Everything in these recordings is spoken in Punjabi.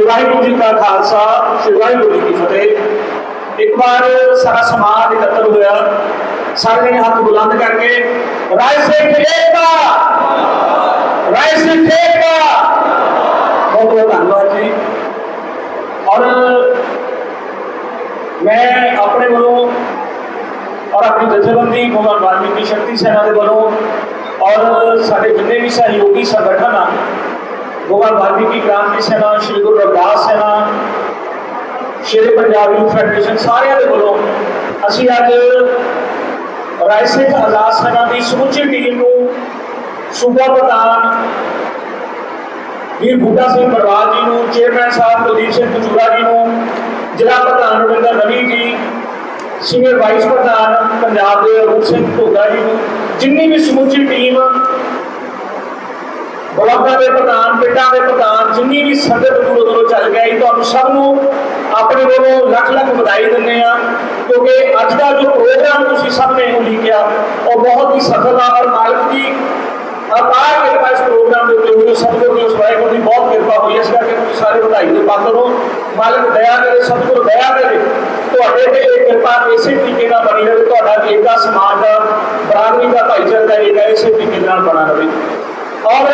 ਸ਼੍ਰੀ ਵਾਹਿਗੁਰੂ ਜੀ ਕਾ ਖਾਲਸਾ ਸ਼੍ਰੀ ਵਾਹਿਗੁਰੂ ਜੀ ਕੀ ਫਤਿਹ ਇੱਕ ਵਾਰ ਸਾਰਾ ਸਮਾਜ ਇਕੱਤਰ ਹੋਇਆ ਸਾਰੇ ਨੇ ਹੱਥ ਬੁਲੰਦ ਕਰਕੇ ਰਾਏ ਸਿੰਘ ਏਕਤਾ ਰਾਏ ਸਿੰਘ ਏਕਤਾ ਬਹੁਤ ਬਹੁਤ ਧੰਨਵਾਦ ਜੀ ਔਰ ਮੈਂ ਆਪਣੇ ਵੱਲੋਂ ਔਰ ਆਪਣੀ ਜਥੇਬੰਦੀ ਭਗਵਾਨ ਵਾਲਮੀਕੀ ਸ਼ਕਤੀ ਸੈਨਾ ਦੇ ਵੱਲੋਂ ਔਰ ਸਾਡੇ ਜਿੰਨੇ ਵੀ ਸਹਿਯੋਗੀ ਸੰਗਠਨ ਆ ਭਗਵਾਨ ਵਾਲਮੀਕੀ ਕ੍ਰਾਂਤੀ ਸੈਨਾ, ਸ਼੍ਰੀ ਗੁਰੂ ਰਵਿਦਾਸ ਸੈਨਾ, ਸ਼੍ਰੀ ਪੰਜਾਬ ਯੂਥ ਫੈਡਰੇਸ਼ਨ ਸਾਰਿਆਂ ਦੇ ਵੱਲੋਂ ਅਸੀਂ ਅੱਜ ਰਾਏ ਸਿੰਘ ਆਜ਼ਾਦ ਸੈਨਾ ਦੀ ਸਮੁੱਚੀ ਟੀਮ ਨੂੰ ਸੂਬਾ ਪ੍ਰਧਾਨ ਵੀਰ ਬੁੱਢਾ ਸਿੰਘ ਬਰਵਾਲ ਜੀ ਨੂੰ, ਚੇਅਰਮੈਨ ਸਾਹਿਬ ਕੁਲਦੀਪ ਸਿੰਘ ਕਚੂਰਾ ਜੀ ਨੂੰ, ਜ਼ਿਲ੍ਹਾ ਪ੍ਰਧਾਨ ਰਵਿੰਦਰ ਰਵੀ ਜੀ, ਸੀਨੀਅਰ ਵਾਈਸ ਪ੍ਰਧਾਨ ਪੰਜਾਬ ਦੇ ਅਰੂਪ ਸਿੰਘ ਢੋਗਾ ਜੀ ਨੂੰ, ਜਿੰਨੀ ਵੀ ਸਮੁੱਚੀ ਟੀਮ ਬਲਾਕਾਂ ਦੇ ਪ੍ਰਧਾਨ, ਪਿੰਡਾਂ ਦੇ ਪ੍ਰਧਾਨ, ਜਿੰਨੀ ਵੀ ਸੰਗਤ ਦੂਰੋਂ ਦੂਰੋਂ ਚੱਲ ਗਈ ਤੁਹਾਨੂੰ ਸਭ ਨੂੰ ਆਪਣੇ ਵੱਲੋਂ ਲੱਖ ਲੱਖ ਵਧਾਈ ਦਿੰਦੇ ਆ ਕਿਉਂਕਿ ਅੱਜ ਦਾ ਜੋ ਪ੍ਰੋਗਰਾਮ ਤੁਸੀਂ ਸਭ ਨੇ ਉਲੀਕਿਆ ਉਹ ਬਹੁਤ ਹੀ ਸਫਲ ਆ ਔਰ ਮਾਲਕ ਦੀ ਅਪਾਰ ਕਿਰਪਾ ਇਸ ਪ੍ਰੋਗਰਾਮ ਦੇ ਉੱਤੇ ਹੋਈ ਸਭ ਦੀ ਉਸ ਵਾਹਿਗੁਰੂ ਦੀ ਬਹੁਤ ਕਿਰਪਾ ਹੋਈ, ਇਸ ਕਰਕੇ ਤੁਸੀਂ ਸਾਰੇ ਵਧਾਈ ਦੇ ਪਾਤਰ ਹੋ ਮਾਲਕ ਦਇਆ ਕਰੇ ਸਭ ਸਤਿਗੁਰੂ ਦਇਆ ਕਰੇ। ਤੁਹਾਡੇ ਤੇ ਇਹ ਕਿਰਪਾ ਇਸੇ ਤਰੀਕੇ ਨਾਲ ਬਣੀ ਰਹੇ, ਤੁਹਾਡਾ ਏਕਾ ਸਮਾਜ ਦਾ, ਬਰਾਦਰੀ ਦਾ ਭਾਈਚਾਰਾ ਦਾ ਏਕਾ ਇਸੇ ਤਰੀਕੇ ਨਾਲ ਬਣਾ ਰਹੇ। ਔਰ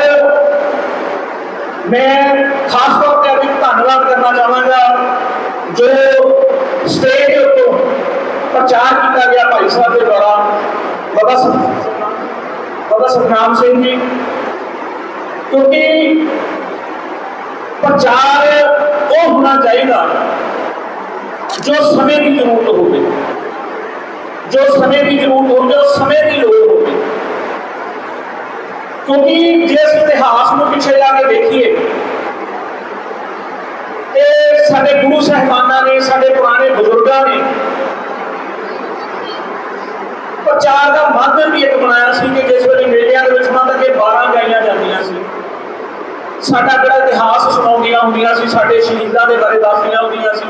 ਮੈਂ ਖਾਸ ਤੌਰ ਤੇ ਅੱਜ ਧੰਨਵਾਦ ਕਰਨਾ ਚਾਹਾਂਗਾ ਜੋ ਸਟੇਜ ਦੇ ਉੱਤੇ ਪ੍ਰਚਾਰ ਕੀਤਾ ਗਿਆ ਭਾਈ ਸਾਹਿਬ ਦੇ ਦੁਆਰਾ ਬਾਬਾ ਬਾਬਾ ਸੁਖਨਾਮ ਸਿੰਘ ਜੀ। ਕਿਉਂਕਿ ਪ੍ਰਚਾਰ ਉਹ ਹੋਣਾ ਚਾਹੀਦਾ ਜੋ ਸਮੇਂ ਦੀ ਜ਼ਰੂਰਤ ਹੋਵੇ। ਜੋ ਸਮੇਂ ਦੀ ਜ਼ਰੂਰਤ ਹੋਵੇ, ਜੋ ਸਮੇਂ ਦੀ ਲੋੜ ਹੋਵੇ। ਕਿਉਂਕਿ ਜੇ ਅਸੀਂ ਇਤਿਹਾਸ ਨੂੰ ਪਿੱਛੇ ਜਾ ਕੇ ਦੇਖੀਏ, ਤੇ ਸਾਡੇ ਗੁਰੂ ਸਾਹਿਬਾਨਾਂ ਨੇ, ਸਾਡੇ ਪੁਰਾਣੇ ਬਜ਼ੁਰਗਾਂ ਨੇ ਪ੍ਰਚਾਰ ਦਾ ਮਾਧਿਅਮ ਵੀ ਇੱਕ ਬਣਾਇਆ ਸੀ ਕਿ ਜਿਸ ਵੇਲੇ ਮੇਲਿਆਂ ਦੇ ਵਿੱਚ ਉਹਨਾਂ ਤੱਕ 12 ਗਾਈਆਂ ਜਾਂਦੀਆਂ ਸੀ। ਸਾਡਾ ਜਿਹੜਾ ਇਤਿਹਾਸ ਸੁਣਾਉਂਦੀਆਂ ਹੁੰਦੀਆਂ ਸੀ, ਸਾਡੇ ਸ਼ਹੀਦਾਂ ਦੇ ਬਾਰੇ ਦੱਸਦੀਆਂ ਹੁੰਦੀਆਂ ਸੀ।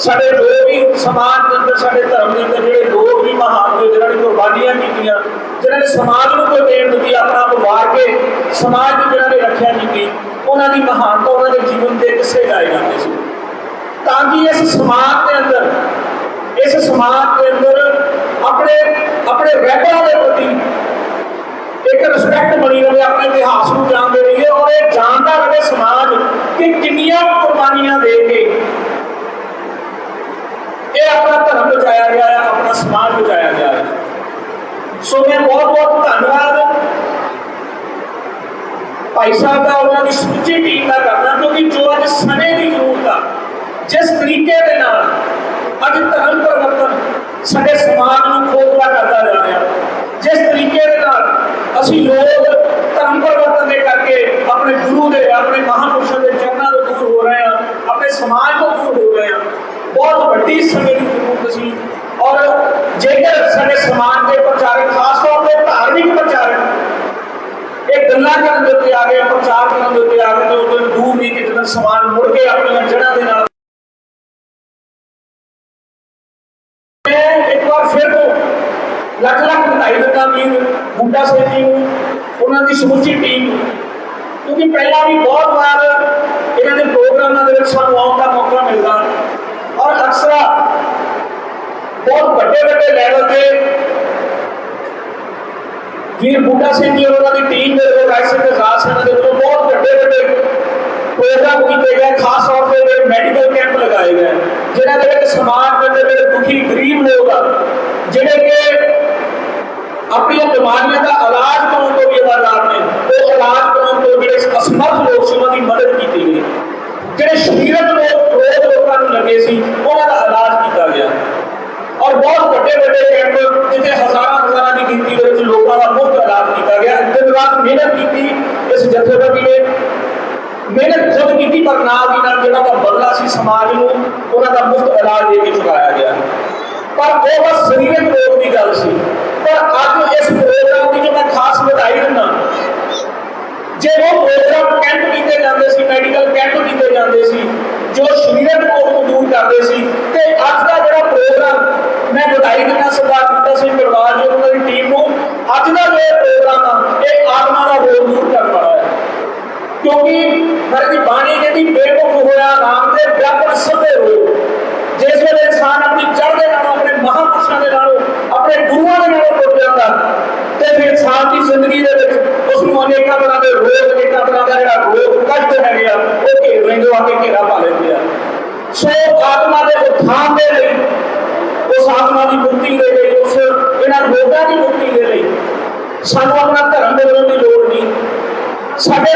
ਸਾਡੇ ਲੋਕ ਵੀ ਸਮਾਜ ਦੇ ਅੰਦਰ, ਸਾਡੇ ਧਰਮ ਦੇ ਅੰਦਰ ਜਿਹੜੇ ਲੋਕ ਵੀ ਮਹਾਨ ਹੋਏ ਜਿਨ੍ਹਾਂ ਨੇ ਕੁਰਬਾਨੀਆਂ ਕੀਤੀਆਂ, ਜਿਨ੍ਹਾਂ ਨੇ ਸਮਾਜ ਨੂੰ ਕੋਈ ਦੇਣ ਦਿੱਤੀ, ਆਪਣਾ ਆਪ ਕੇ ਸਮਾਜ ਦੀ ਜਿਨ੍ਹਾਂ ਨੇ ਰੱਖਿਆ ਕੀਤੀ ਉਹਨਾਂ ਦੀ ਮਹਾਨਤਾ, ਉਹਨਾਂ ਦੇ ਜੀਵਨ ਦੇ ਕਿੱਸੇ ਲਾਏ ਜਾਂਦੇ ਸੀ। ਤਾਂ ਕਿ ਇਸ ਸਮਾਜ ਦੇ ਅੰਦਰ, ਇਸ ਸਮਾਜ ਦੇ ਅੰਦਰ ਆਪਣੇ ਆਪਣੇ ਰਹਿਬਰਾਂ ਦੇ ਪ੍ਰਤੀ ਇੱਕ ਰਿਸਪੈਕਟ ਬਣੀ ਰਹੇ, ਆਪਣੇ ਇਤਿਹਾਸ ਨੂੰ ਜਾਣਦੇ ਰਹੀਏ, ਔਰ ਇਹ ਜਾਣਦਾ ਰਹੇ ਸਮਾਜ ਕਿ ਕਿੰਨੀਆਂ ਕੁਰਬਾਨੀਆਂ ਦੇ ਕੇ ਇਹ ਆਪਣਾ ਧਰਮ ਬਚਾਇਆ ਗਿਆ ਹੈ ਆਪਣਾ ਸਮਾਜ ਬਚਾਇਆ ਗਿਆ ਹੈ ਸੋ ਮੈਂ ਬਹੁਤ ਬਹੁਤ ਧੰਨਵਾਦ ਭਾਈ ਸਾਹਿਬ ਦਾ ਉਹਨਾਂ ਦੀ ਸਮੁੱਚੀ ਟੀਮ ਦਾ ਕਰਦਾ ਕਿਉਂਕਿ ਜੋ ਅੱਜ ਸਮੇਂ ਦੀ ਜ਼ਰੂਰਤ ਆ ਜਿਸ ਤਰੀਕੇ ਦੇ ਨਾਲ ਅੱਜ ਧਰਮ ਪਰਿਵਰਤਨ ਸਾਡੇ ਸਮਾਜ ਨੂੰ ਖੋਖਲਾ ਕਰਦਾ ਜਾ ਰਿਹਾ ਜਿਸ ਤਰੀਕੇ ਦੇ ਨਾਲ ਅਸੀਂ ਲੋਕ ਧਰਮ ਪਰਿਵਰਤਨ ਦੇ ਕਰਕੇ ਆਪਣੇ ਗੁਰੂ ਦੇ ਆਪਣੇ ਮਹਾਪੁਰਸ਼ਾਂ ਦੇ ਚਰਨਾਂ ਤੋਂ ਦੂਰ ਹੋ ਰਹੇ ਹਾਂ ਆਪਣੇ ਸਮਾਜ ਤੋਂ ਦੂਰ ਹੋ ਰਹੇ ਹਾਂ ਬਹੁਤ ਵੱਡੀ ਸਮੇਂ ਦੀ ਜ਼ਰੂਰਤ ਸੀ ਔਰ ਜੇਕਰ ਸਾਡੇ ਸਮਾਜ ਦੇ ਪ੍ਰਚਾਰਕ ਖਾਸ ਤੌਰ ਤੇ ਧਾਰਮਿਕ ਪ੍ਰਚਾਰਕ ਇਹ ਗੱਲਾਂ ਕਰਨ ਦੇ ਉੱਤੇ ਆ ਗਏ, ਪ੍ਰਚਾਰ ਕਰਨ ਦੇ ਉੱਤੇ ਆ ਗਏ ਤੇ ਉਦੋਂ ਦੂਰ ਨਹੀਂ ਕਿ ਜਦੋਂ ਸਮਾਜ ਮੁੜ ਕੇ ਆਪਣੀਆਂ ਜੜ੍ਹਾਂ ਦੇ ਨਾਲ। ਇੱਕ ਵਾਰ ਫਿਰ ਤੋਂ ਲੱਖ ਲੱਖ ਵਧਾਈ ਦਿੱਤਾ ਵੀਰ ਬੁੱਢਾ ਸਿੰਘ ਜੀ ਨੂੰ, ਉਹਨਾਂ ਦੀ ਸਮੁੱਚੀ ਟੀਮ ਨੂੰ। ਕਿਉਂਕਿ ਪਹਿਲਾਂ ਵੀ ਬਹੁਤ ਵਾਰ ਇਹਨਾਂ ਦੇ ਪ੍ਰੋਗਰਾਮਾਂ ਦੇ ਵਿੱਚ ਸਾਨੂੰ ਆਉਣ ਦਾ ਮੌਕਾ ਮਿਲਦਾ ਔਰ ਅਕਸਰ ਬਹੁਤ ਵੱਡੇ ਵੱਡੇ ਲੈਵਲ ਤੇ ਵੀਰ ਬੁੱਢਾ ਸਿੰਘ ਜੀ, ਉਹਨਾਂ ਦੀ ਟੀਮ ਦੇ ਵੱਲੋਂ ਰਾਜ ਸਿੰਘ ਆਜ਼ਾਦ ਸੈਨਾ ਦੇ ਵੱਲੋਂ ਬਹੁਤ ਵੱਡੇ ਵੱਡੇ ਪ੍ਰੋਗਰਾਮ ਕੀਤੇ ਗਏ ਖਾਸ ਤੌਰ ਤੇ ਜਿਹੜੇ ਮੈਡੀਕਲ ਕੈਂਪ ਲਗਾਏ ਗਏ ਜਿਨ੍ਹਾਂ ਦੇ ਵਿੱਚ ਸਮਾਜ ਦੇ ਅੰਦਰ ਜਿਹੜੇ ਦੁਖੀ ਗਰੀਬ ਲੋਕ ਆ ਜਿਹੜੇ ਕਿ ਆਪਣੀਆਂ ਬਿਮਾਰੀਆਂ ਦਾ ਇਲਾਜ ਕਰਾਉਣ ਤੋਂ ਵੀ ਆਜ਼ਾਦ ਨੇ ਉਹ ਇਲਾਜ ਕਰਾਉਣ ਤੋਂ ਜਿਹੜੇ ਅਸਮਰਥ ਲੋਕ ਸੀ ਉਹਨਾਂ ਦੀ ਮਦਦ ਕੀਤੀ ਗਈ ਜਿਹੜੇ ਸਰੀਰਕ ਲੋਕ ਰੋਗ ਲੋਕਾਂ ਨੂੰ ਲੱਗੇ ਸੀ ਉਹਨਾਂ ਦਾ ਇਲਾਜ ਕੀਤਾ ਗਿਆ ਔਰ ਬਹੁਤ ਵੱਡੇ ਵੱਡੇ ਕੈਂਪ ਜਿੱਥੇ ਹਜ਼ਾਰਾਂ ਹਜ਼ਾਰਾਂ ਦੀ ਗਿਣਤੀ ਦੇ ਵਿੱਚ ਲੋਕਾਂ ਦਾ ਕੀਤਾ ਗਿਆ। ਦਿਨ ਰਾਤ ਮਿਹਨਤ ਕੀਤੀ ਇਸ ਜਥੇਬੰਦੀ ਨੇ। ਮਿਹਨਤ ਖੁਦ ਕੀਤੀ, ਪਰ ਨਾਲ ਦੀ ਨਾਲ ਜਿਹੜਾ ਦਾ ਬਦਲਾ ਸੀ ਸਮਾਜ ਨੂੰ, ਉਹਨਾਂ ਦਾ ਮੁਫਤ ਇਲਾਜ ਦੇ ਕੇ ਚੁਕਾਇਆ ਗਿਆ। ਪਰ ਉਹ ਬਸ ਸਰੀਰਕ ਰੋਗ ਦੀ ਗੱਲ ਸੀ। ਪਰ ਅੱਜ ਇਸ ਪ੍ਰੋਗਰਾਮ ਦੀ ਜੋ ਮੈਂ ਖਾਸ ਵਧਾਈ ਦਿੰਦਾ, ਜੇ ਉਹ ਪ੍ਰੋਗਰਾਮ ਕੈਂਪ ਕੀਤੇ ਜਾਂਦੇ ਸੀ ਮੈਡੀਕਲ ਕੈਂਪ ਕੀਤੇ ਜਾਂਦੇ ਸੀ, ਜੋ ਸਰੀਰਕ ਰੋਗ ਨੂੰ ਦੂਰ ਕਰਦੇ ਸੀ, ਤੇ ਅੱਜ ਦਾ ਜਿਹੜਾ ਪ੍ਰੋਗਰਾਮ ਮੈਂ ਵਧਾਈ ਦਿੰਦਾ, ਸਰਦਾਰ ਬੁੱਟਾ ਸਿੰਘ ਕਿਉਂਕਿ ਫਰਦੀ ਬਾਣੀ ਜਿਹੜੀ ਬੇਵਕੂਫ ਹੋਇਆ ਨਾਮ ਦੇ ਵਿਆਪਕ ਸਭੇ ਹੋਏ। ਜਿਸ ਵੇਲੇ ਇਨਸਾਨ ਆਪਣੀ ਚੜ੍ਹ ਦੇ ਨਾਲ, ਆਪਣੇ ਮਹਾਂਪੁਰਸ਼ਾਂ ਦੇ ਨਾਲ, ਆਪਣੇ ਗੁਰੂਆਂ ਦੇ ਨਾਲ ਜੁੜ ਜਾਂਦਾ, ਤੇ ਫਿਰ ਇਨਸਾਨ ਦੀ ਜ਼ਿੰਦਗੀ ਦੇ ਵਿੱਚ ਉਸ ਨੂੰ ਅਨੇਕਾਂ ਤਰ੍ਹਾਂ ਦੇ ਰੋਗ, ਅਨੇਕਾਂ ਤਰ੍ਹਾਂ ਦਾ ਜਿਹੜਾ ਰੋਗ ਕੱਢਦੇ ਹੈਗੇ ਆ ਉਹ ਘੇਰ ਲੈਂਦੇ ਆ ਕੇ ਘੇਰਾ ਪਾ ਲੈਂਦੇ ਆ। ਸੋ ਆਤਮਾ ਦੇ ਉਥਾਨ ਦੇ ਲਈ, ਉਸ ਆਤਮਾ ਦੀ ਮੁਕਤੀ ਦੇ ਲਈ, ਉਸ ਇਹਨਾਂ ਰੋਗਾਂ ਦੀ ਮੁਕਤੀ ਦੇ ਲਈ ਸਾਨੂੰ ਆਪਣਾ ਧਰਮ ਦੇ ਵੱਲੋਂ ਦੀ ਲੋੜ ਨਹੀਂ। ਸਾਡੇ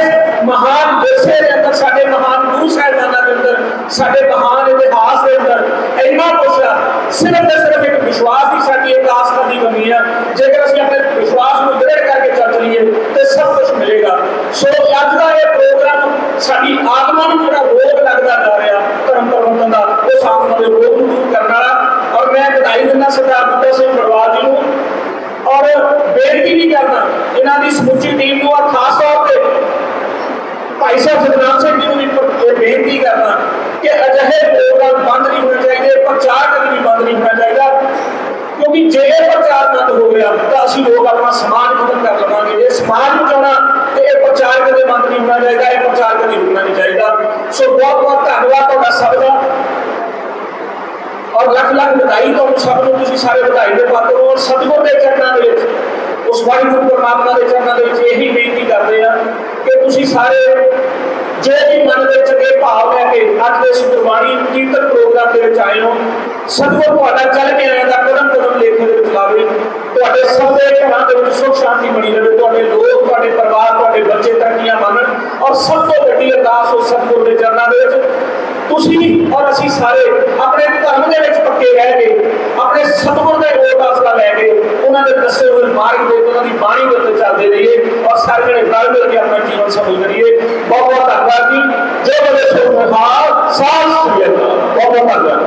ਮਹਾਨ ਵਿਰਸੇ ਦੇ ਅੰਦਰ ਸਾਡੇ ਮਹਾਨ ਗੁਰੂ ਸਾਹਿਬਾਨਾਂ ਦੇ ਅੰਦਰ ਸਾਡੇ ਮਹਾਨ ਇਤਿਹਾਸ ਦੇ ਅੰਦਰ ਇੰਨਾ ਕੁਛ ਆ ਸਿਰਫ ਤੇ ਸਿਰਫ ਇੱਕ ਵਿਸ਼ਵਾਸ ਦੀ ਸਾਡੀ ਇੱਕ ਆਸ ਦੀ ਕਮੀ ਆ ਜੇਕਰ ਅਸੀਂ ਆਪਣੇ ਵਿਸ਼ਵਾਸ ਨੂੰ ਦ੍ਰਿੜ ਕਰਕੇ ਚੱਲ ਚਲੀਏ ਤੇ ਸਭ ਕੁਝ ਮਿਲੇਗਾ ਸੋ ਅੱਜ ਦਾ ਇਹ ਪ੍ਰੋਗਰਾਮ ਸਾਡੀ ਆਤਮਾ ਨੂੰ ਜਿਹੜਾ ਰੋਗ ਲੱਗਦਾ ਜਾ ਰਿਹਾ, ਧਰਮ ਪ੍ਰਬੰਧਨ ਦਾ, ਉਹ ਆਤਮਾ ਦੇ ਰੋਗ ਨੂੰ ਦੂਰ ਕਰਨ ਵਾਲਾ। ਔਰ ਮੈਂ ਵਧਾਈ ਦਿੰਦਾ ਸਰਦਾਰ ਬੁੱਢਾ ਸਿੰਘ ਬੜਵਾਲ ਜੀ ਨੂੰ। ਔਰ ਬੇਨਤੀ ਵੀ ਕਰਨਾ ਇਹਨਾਂ ਦੀ ਸਮੁੱਚੀ ਟੀਮ ਨੂੰ ਔਰ ਖਾਸ ਤੌਰ ਤੇ ਭਾਈ ਸਾਹਿਬ ਸਤਨਾਮ ਸਿੰਘ ਜੀ ਨੂੰ ਇਹ ਬੇਨਤੀ ਕਰਨਾ ਕਿ ਅਜਿਹੇ ਪ੍ਰੋਗਰਾਮ ਬੰਦ ਨਹੀਂ ਹੋਣੇ ਚਾਹੀਦੇ, ਪ੍ਰਚਾਰ ਕਦੇ ਵੀ ਬੰਦ ਨਹੀਂ ਹੋਣਾ ਚਾਹੀਦਾ। ਕਿਉਂਕਿ ਜੇ ਪ੍ਰਚਾਰ ਬੰਦ ਹੋ ਗਿਆ, ਤਾਂ ਅਸੀਂ ਲੋਕ ਆਪਣਾ ਸਮਾਜ ਖਤਮ ਕਰ ਲਵਾਂਗੇ। ਜੇ ਸਮਾਜ ਨੂੰ ਤੇ ਇਹ ਪ੍ਰਚਾਰ ਕਦੇ ਬੰਦ ਨਹੀਂ ਹੋਣਾ ਚਾਹੀਦਾ, ਇਹ ਪ੍ਰਚਾਰ ਕਦੇ ਰੁਕਣਾ ਨਹੀਂ ਚਾਹੀਦਾ। ਸੋ ਬਹੁਤ ਬਹੁਤ ਧੰਨਵਾਦ ਤੁਹਾਡਾ ਸਭ ਦਾ। ਔਰ ਲੱਖ ਲੱਖ ਵਧਾਈ ਤੁਹਾਨੂੰ ਸਭ ਨੂੰ, ਤੁਸੀਂ ਸਾਰੇ ਵਧਾਈ ਦੇ ਪਾਤਰ ਹੋ। ਔਰ ਸਤਿਗੁਰ ਦੇ ਚਰਨਾਂ ਦੇ ਵਿੱਚ, ਉਸ ਵਾਹਿਗੁਰੂ ਪਰਮਾਤਮਾ ਦੇ ਚਰਨਾਂ ਦੇ ਵਿੱਚ ਇਹੀ ਤੁਸੀਂ ਸਾਰੇ ਜੋ ਵੀ ਮਨ ਦੇ ਚੰਗੇ ਭਾਵ ਲੈ ਕੇ ਅੱਜ ਦੇ ਇਸ ਗੁਰਬਾਣੀ ਕੀਰਤਨ ਪ੍ਰੋਗਰਾਮ ਦੇ ਵਿੱਚ ਆਏ ਹੋ ਸਤਿਗੁਰ ਤੁਹਾਡਾ ਚੱਲ ਕੇ ਆਇਆ ਦਾ ਕਦਮ ਕਦਮ ਲੇਖੇ ਦੇ ਵਿੱਚ ਲਾਵੇ ਤੁਹਾਡੇ ਸਭ ਦੇ ਘਰਾਂ ਦੇ ਵਿੱਚ ਸੁਖ ਸ਼ਾਂਤੀ ਬਣੀ ਰਹੇ, ਤੁਹਾਡੇ ਲੋਕ, ਤੁਹਾਡੇ ਪਰਿਵਾਰ, ਤੁਹਾਡੇ ਬੱਚੇ ਤਰੱਕੀਆਂ ਮੰਨਣ ਔਰ ਸਭ ਤੋਂ ਵੱਡੀ ਅਰਦਾਸ ਉਸ ਸਤਿਗੁਰ ਦੇ ਚਰਨਾਂ ਦੇ ਵਿੱਚ। ਤੁਸੀਂ ਔਰ ਅਸੀਂ ਸਾਰੇ ਆਪਣੇ ਧਰਮ ਦੇ ਵਿੱਚ ਪੱਕੇ ਰਹਿ ਕੇ, ਆਪਣੇ ਸਤਿਗੁਰ ਦੇ ਰੋਡ ਆਸਰਾ ਲੈ ਕੇ ਉਹਨਾਂ ਦੇ ਦੱਸੇ ਹੋਏ ਮਾਰਗ ਦੇ ਉਹਨਾਂ ਦੀ ਬਾਣੀ ਦੇ ਉੱਤੇ ਚੱਲਦੇ ਰਹੀਏ ਔਰ ਸਾਰੇ ਨਾਲ ਮਿਲ ਕੇ ਆਪਣਾ ਜੀਵਨ ਸਫਲ ਕਰੀਏ ਬਹੁਤ ਬਹੁਤ ਧੰਨਵਾਦ ਜੀ। ਜੈ ਬਲੇ ਸੋ ਮਹਾਨ ਸਾਧ ਸ੍ਰੀ ਅਕਾਲ। ਬਹੁਤ ਬਹੁਤ ਧੰਨਵਾਦ।